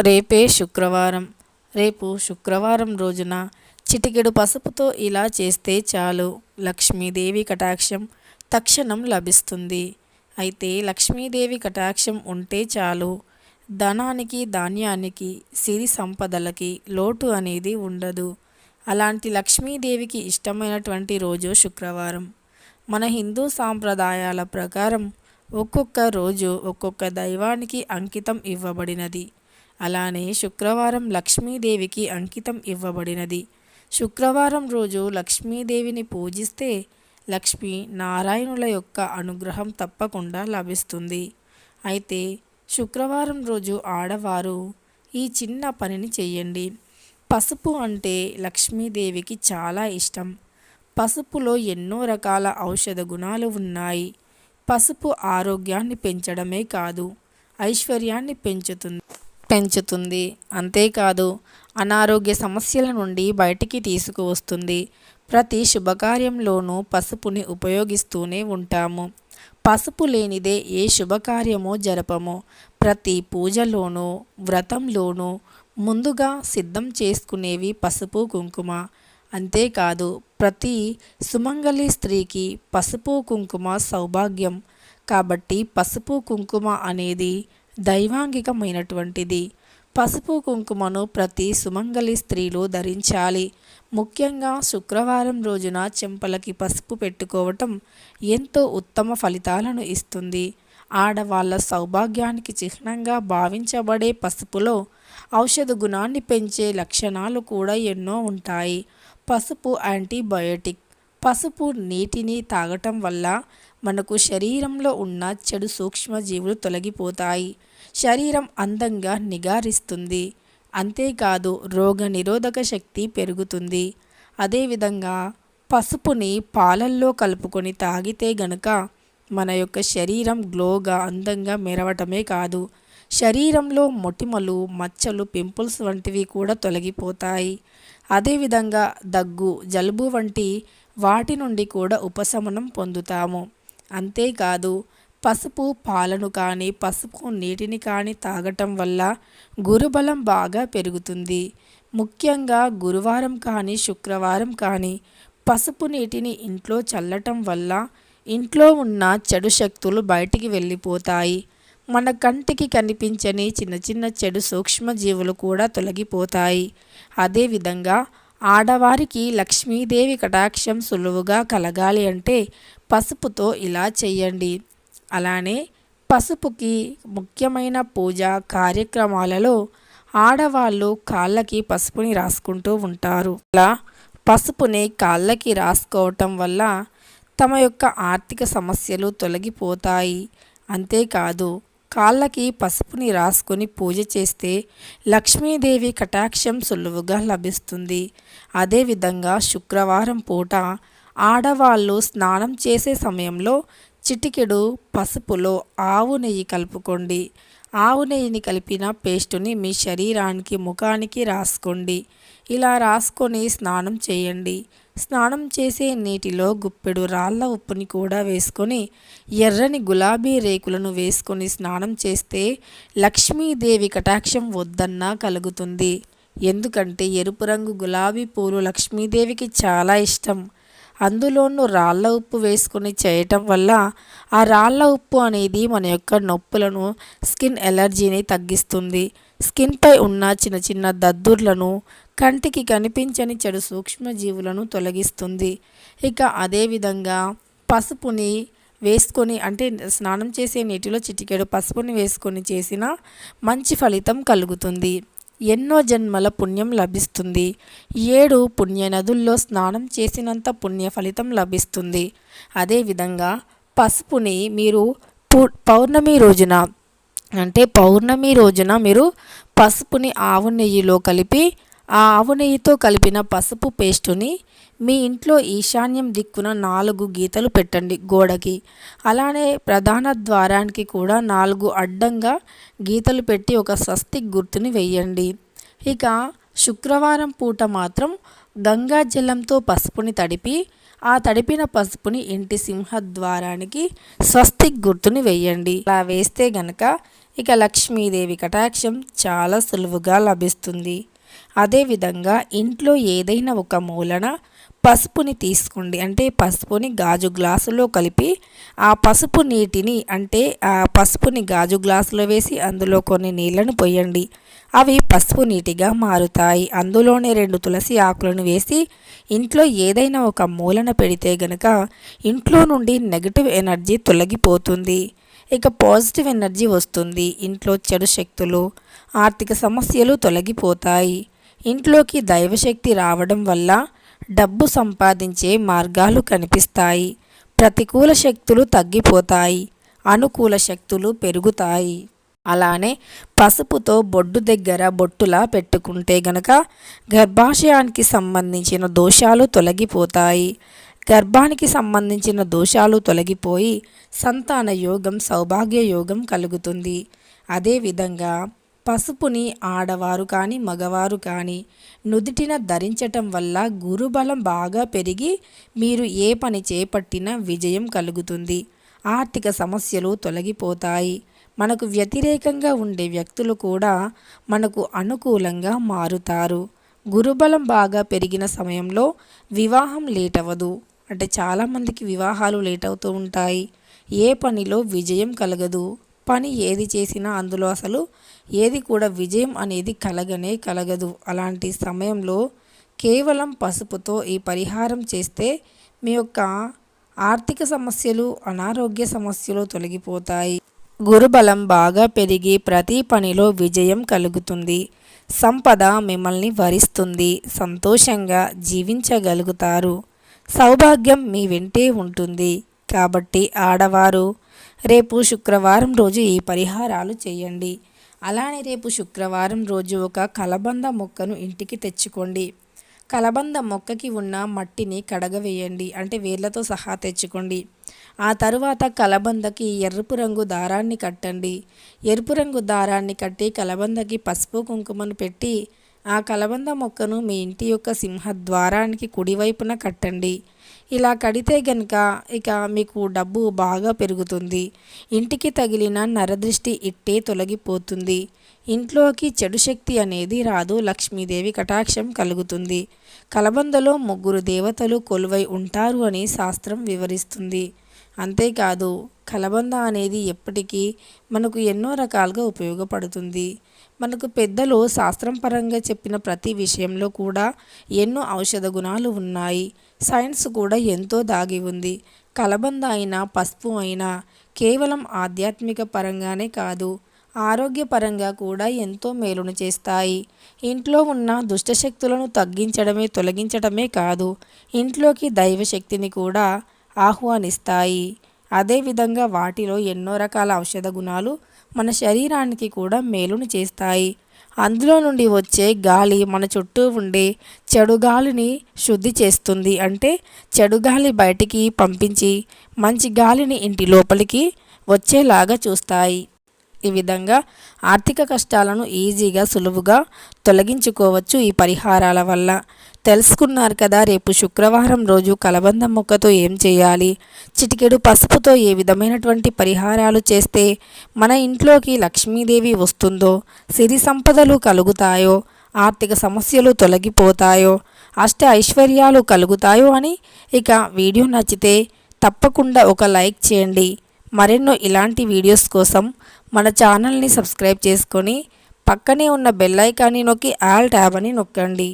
రేపే శుక్రవారం. రేపు శుక్రవారం రోజున చిటికెడు పసుపుతో ఇలా చేస్తే చాలు. లక్ష్మీదేవి కటాక్షం తక్షణం లభిస్తుంది. అయితే లక్ష్మీదేవి కటాక్షం ఉంటే చాలు. ధనానికి ధాన్యానికి సిరి సంపదలకి లోటు అనేది ఉండదు. అలాంటి లక్ష్మీదేవికి ఇష్టమైనటువంటి రోజు శుక్రవారం. మన హిందూ సాంప్రదాయాల ప్రకారం ఒక్కొక్క రోజు ఒక్కొక్క దైవానికి అంకితం ఇవ్వబడినది. అలానే శుక్రవారం లక్ష్మీదేవికి అంకితం ఇవ్వబడినది. శుక్రవారం రోజు లక్ష్మీదేవిని పూజిస్తే లక్ష్మి నారాయణుల యొక్క అనుగ్రహం తప్పకుండా లభిస్తుంది. అయితే శుక్రవారం రోజు ఆడవారు ఈ చిన్న పనిని చేయండి పసుపు అంటే లక్ష్మీదేవికి చాలా ఇష్టం. పసుపులో ఎన్నో రకాల ఔషధ గుణాలు ఉన్నాయి. పసుపు ఆరోగ్యాన్ని పెంచడమే కాదు ఐశ్వర్యాన్ని పెంచుతుంది. పెంచుతుంది. అంతేకాదు అనారోగ్య సమస్యల నుండి బయటికి తీసుకువస్తుంది. ప్రతి శుభకార్యంలోనూ పసుపుని ఉపయోగిస్తూనే ఉంటాము. పసుపు లేనిదే ఏ శుభకార్యమో జరపము. ప్రతి పూజలోనూ వ్రతంలోనూ ముందుగా సిద్ధం చేసుకునేవి పసుపు కుంకుమ. అంతేకాదు ప్రతి సుమంగళి స్త్రీకి పసుపు కుంకుమ సౌభాగ్యం. కాబట్టి పసుపు కుంకుమ అనేది దైవాంగికమైనటువంటిది. పసుపు కుంకుమను ప్రతి సుమంగలి స్త్రీలు ధరించాలి. ముఖ్యంగా శుక్రవారం రోజున చెంపలకి పసుపు పెట్టుకోవటం ఎంతో ఉత్తమ ఫలితాలను ఇస్తుంది. ఆడవాళ్ళ సౌభాగ్యానికి చిహ్నంగా భావించబడే పసుపులో ఔషధ గుణాన్ని పెంచే లక్షణాలు కూడా ఎన్నో ఉంటాయి. పసుపు యాంటీబయోటిక్. పసుపు నీటిని తాగటం వల్ల మనకు శరీరంలో ఉన్న చెడు సూక్ష్మజీవులు తొలగిపోతాయి. శరీరం అందంగా నిగారిస్తుంది. అంతేకాదు రోగ నిరోధక శక్తి పెరుగుతుంది. అదేవిధంగా పసుపుని పాలల్లో కలుపుకొని తాగితే గనక మన యొక్క శరీరం గ్లోగా అందంగా మెరవటమే కాదు శరీరంలో మొటిమలు మచ్చలు పింపుల్స్ వంటివి కూడా తొలగిపోతాయి. అదేవిధంగా దగ్గు జలుబు వంటి వాటి నుండి కూడా ఉపశమనం పొందుతాము. అంతేకాదు పసుపు పాలను కానీ పసుపు నీటిని కానీ తాగటం వల్ల గురుబలం బాగా పెరుగుతుంది. ముఖ్యంగా గురువారం కానీ శుక్రవారం కానీ పసుపు నీటిని ఇంట్లో చల్లటం వల్ల ఇంట్లో ఉన్న చెడు శక్తులు బయటికి వెళ్ళిపోతాయి. మన కంటికి కనిపించని చిన్న చిన్న చెడు సూక్ష్మజీవులు కూడా తొలగిపోతాయి. అదేవిధంగా ఆడవారికి లక్ష్మీదేవి కటాక్షం సులువుగా కలగాలి అంటే పసుపుతో ఇలా చేయండి. అలానే పసుపుకి ముఖ్యమైన పూజ కార్యక్రమాలలో ఆడవాళ్ళు కాళ్ళకి పసుపుని రాసుకుంటూ ఉంటారు. అలా పసుపుని కాళ్ళకి రాసుకోవటం వల్ల తమ యొక్క ఆర్థిక సమస్యలు తొలగిపోతాయి. అంతేకాదు కాళ్ళకి పసుపుని రాసుకొని పూజ చేస్తే లక్ష్మీదేవి కటాక్షం సులువుగా లభిస్తుంది. అదేవిధంగా శుక్రవారం పూట ఆడవాళ్ళు స్నానం చేసే సమయంలో చిటికెడు పసుపులో ఆవు నెయ్యి కలుపుకోండి. ఆవు నెయ్యిని కలిపిన పేస్టుని మీ శరీరానికి ముఖానికి రాసుకోండి. ఇలా రాసుకొని స్నానం చేయండి. స్నానం చేసే నీటిలో గుప్పెడు రాళ్ళ ఉప్పుని కూడా వేసుకొని ఎర్రని గులాబీ రేకులను వేసుకొని స్నానం చేస్తే లక్ష్మీదేవి కటాక్షం వద్దన్నా కలుగుతుంది. ఎందుకంటే ఎరుపు రంగు గులాబీ పూలు లక్ష్మీదేవికి చాలా ఇష్టం. అందులోనూ రాళ్ళ ఉప్పు వేసుకొని చేయటం వల్ల ఆ రాళ్ళ ఉప్పు అనేది మన యొక్క నొప్పులను స్కిన్ ఎలర్జీని తగ్గిస్తుంది. స్కిన్పై ఉన్న చిన్న చిన్న దద్దుర్లను కంటికి కనిపించని చెడు సూక్ష్మజీవులను తొలగిస్తుంది. ఇక అదేవిధంగా పసుపుని వేసుకొని అంటే స్నానం చేసే నీటిలో చిటికెడు పసుపుని వేసుకొని చేసిన మంచి ఫలితం కలుగుతుంది. ఎన్నో జన్మల పుణ్యం లభిస్తుంది. ఏడు పుణ్య నదుల్లో స్నానం చేసినంత పుణ్య ఫలితం లభిస్తుంది. అదేవిధంగా పసుపుని మీరు పౌర్ణమి రోజున అంటే పౌర్ణమి రోజున మీరు పసుపుని ఆవు నెయ్యిలో కలిపి ఆ ఆవు నెయ్యితో కలిపిన పసుపు పేస్టుని మీ ఇంట్లో ఈశాన్యం దిక్కున నాలుగు గీతలు పెట్టండి గోడకి. అలానే ప్రధాన ద్వారానికి కూడా నాలుగు అడ్డంగా గీతలు పెట్టి ఒక స్వస్తిక్ గుర్తుని వెయ్యండి ఇక శుక్రవారం పూట మాత్రం గంగా జలంతో పసుపుని తడిపి ఆ తడిపిన పసుపుని ఇంటి సింహద్వారానికి స్వస్తిక్ గుర్తుని వెయ్యండి అలా వేస్తే గనక ఇక లక్ష్మీదేవి కటాక్షం చాలా సులువుగా లభిస్తుంది. అదేవిధంగా ఇంట్లో ఏదైనా ఒక మూలన పసుపుని తీసుకోండి. అంటే పసుపుని గాజు గ్లాసులో కలిపి ఆ పసుపు నీటిని అంటే ఆ పసుపుని గాజు గ్లాసులో వేసి అందులో కొన్ని నీళ్ళను పోయండి. అవి పసుపు నీటిగా మారుతాయి. అందులోనే రెండు తులసి ఆకులను వేసి ఇంట్లో ఏదైనా ఒక మూలన పెడితే గనక ఇంట్లో నుండి నెగిటివ్ ఎనర్జీ తొలగిపోతుంది. ఇక పాజిటివ్ ఎనర్జీ వస్తుంది. ఇంట్లో చెడు శక్తులు ఆర్థిక సమస్యలు తొలగిపోతాయి. ఇంట్లోకి దైవశక్తి రావడం వల్ల డబ్బు సంపాదించే మార్గాలు కనిపిస్తాయి. ప్రతికూల శక్తులు తగ్గిపోతాయి. అనుకూల శక్తులు పెరుగుతాయి. అలానే పసుపుతో బొడ్డు దగ్గర బొట్టులా పెట్టుకుంటే గనక గర్భాశయానికి సంబంధించిన దోషాలు తొలగిపోతాయి. గర్భానికి సంబంధించిన దోషాలు తొలగిపోయి సంతాన యోగం సౌభాగ్య యోగం కలుగుతుంది. అదేవిధంగా పసుపుని ఆడవారు కానీ మగవారు కానీ నుదుటిన ధరించటం వల్ల గురుబలం బాగా పెరిగి మీరు ఏ పని చేపట్టినా విజయం కలుగుతుంది. ఆర్థిక సమస్యలు తొలగిపోతాయి. మనకు వ్యతిరేకంగా ఉండే వ్యక్తులు కూడా మనకు అనుకూలంగా మారుతారు. గురుబలం బాగా పెరిగిన సమయంలో వివాహం లేట్ అవ్వదు అంటే చాలామందికి వివాహాలు లేట్ అవుతూ ఉంటాయి. ఏ పనిలో విజయం కలగదు. పని ఏది చేసినా అందులో అసలు ఏది కూడా విజయం అనేది కలగనే కలగదు. అలాంటి సమయంలో కేవలం పసుపుతో ఈ పరిహారం చేస్తే మీ యొక్క ఆర్థిక సమస్యలు అనారోగ్య సమస్యలు తొలగిపోతాయి. గురుబలం బాగా పెరిగి ప్రతి పనిలో విజయం కలుగుతుంది. సంపద మిమ్మల్ని వరిస్తుంది. సంతోషంగా జీవించగలుగుతారు. సౌభాగ్యం మీ వెంటే ఉంటుంది. కాబట్టి ఆడవారు రేపు శుక్రవారం రోజు ఈ పరిహారాలు చేయండి. అలానే రేపు శుక్రవారం రోజు ఒక కలబంద మొక్కను ఇంటికి తెచ్చుకోండి. కలబంద మొక్కకి ఉన్న మట్టిని కడగవేయండి అంటే వేర్లతో సహా తెచ్చుకోండి. ఆ తరువాత కలబందకి ఎరుపు రంగు దారాన్ని కట్టండి. ఎరుపు రంగు దారాన్ని కట్టి కలబందకి పసుపు కుంకుమను పెట్టి ఆ కలబంద మొక్కను మీ ఇంటి యొక్క సింహద్వారానికి కుడివైపున కట్టండి. ఇలా కడితే గనుక ఇక మీకు డబ్బు బాగా పెరుగుతుంది. ఇంటికి తగిలిన నరదృష్టి ఇట్టే తొలగిపోతుంది. ఇంట్లోకి చెడు శక్తి అనేది రాదు. లక్ష్మీదేవి కటాక్షం కలుగుతుంది. కలబందలో ముగ్గురు దేవతలు కొలువై ఉంటారు అని శాస్త్రం వివరిస్తుంది. అంతేకాదు కలబంద అనేది ఎప్పటికీ మనకు ఎన్నో రకాలుగా ఉపయోగపడుతుంది. మనకు పెద్దలు శాస్త్రం పరంగా చెప్పిన ప్రతి విషయంలో కూడా ఎన్నో ఔషధ గుణాలు ఉన్నాయి. సైన్స్ కూడా ఎంతో దాగి ఉంది. కలబంద అయినా పసుపు అయినా కేవలం ఆధ్యాత్మిక పరంగానే కాదు ఆరోగ్యపరంగా కూడా ఎంతో మేలును చేస్తాయి. ఇంట్లో ఉన్న దుష్టశక్తులను తగ్గించడమే తొలగించడమే కాదు ఇంట్లోకి దైవశక్తిని కూడా ఆహ్వానిస్తాయి. అదేవిధంగా వాటిలో ఎన్నో రకాల ఔషధ గుణాలు మన శరీరానికి కూడా మేలును చేస్తాయి. అందులో నుండి వచ్చే గాలి మన చుట్టూ ఉండే చెడు గాలిని శుద్ధి చేస్తుంది. అంటే చెడు గాలి బయటికి పంపించి మంచి గాలిని ఇంటి లోపలికి వచ్చేలాగా చూస్తాయి. ఈ విధంగా ఆర్థిక కష్టాలను ఈజీగా సులువుగా తొలగించుకోవచ్చు ఈ పరిహారాల వల్ల. తెలుసుకున్నారు కదా రేపు శుక్రవారం రోజు కలబంద మొక్కతో ఏం చేయాలి? చిటికెడు పసుపుతో ఏ విధమైనటువంటి పరిహారాలు చేస్తే మన ఇంట్లోకి లక్ష్మీదేవి వస్తుందో సిరి సంపదలు కలుగుతాయో ఆర్థిక సమస్యలు తొలగిపోతాయో అష్ట ఐశ్వర్యాలు కలుగుతాయో అని ఇక వీడియో నచ్చితే తప్పకుండా ఒక లైక్ చేయండి. మరెన్నో ఇలాంటి వీడియోస్ కోసం మన ఛానల్ని సబ్స్క్రైబ్ చేసుకొని పక్కనే ఉన్న బెల్ ఐకాన్ని నొక్కి ఆల్ ట్యాబ్ అని నొక్కండి.